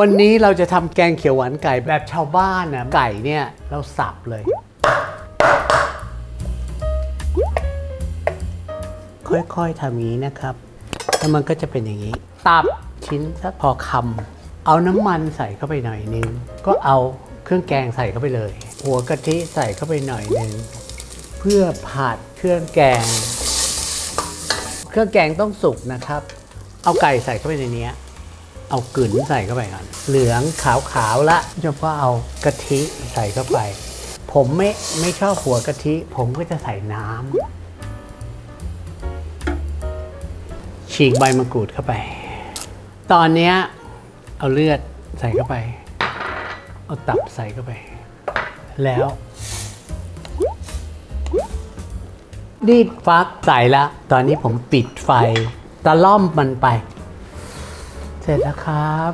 วันนี้เราจะทำแกงเขียวหวานไก่แบบชาวบ้านนะไก่เนี่ยเราสับเลย ค่อยๆทำอย่างนี้นะครับแล้วมันก็จะเป็นอย่างนี้ ตับชิ้นสักพอคำเอาน้ำมันใส่เข้าไปหน่อยนึง ก็เอาเครื่องแกงใส่เข้าไปเลย หัวกะทิใส่เข้าไปหน่อยนึง เพื่อผัดเครื่องแกง เครื่องแกงต้องสุกนะครับ เอาไก่ใส่เข้าไปในนี้ เอากลืนใส่เข้าไปก่อนเหลืองขาวๆละจะก็เอากะทิใส่เข้าไป ผมไม่ไม่ชอบหัวกะทิ ผมก็จะใส่น้ำฉีกใบมะกรูดเข้าไป ตอนเนี้เอาเลือดใส่เข้าไป เอาตับใส่เข้าไป แล้วรีดฟักใส่ละ ตอนนี้ผมปิดไฟตะล่อมมันไป เสร็จแล้วครับ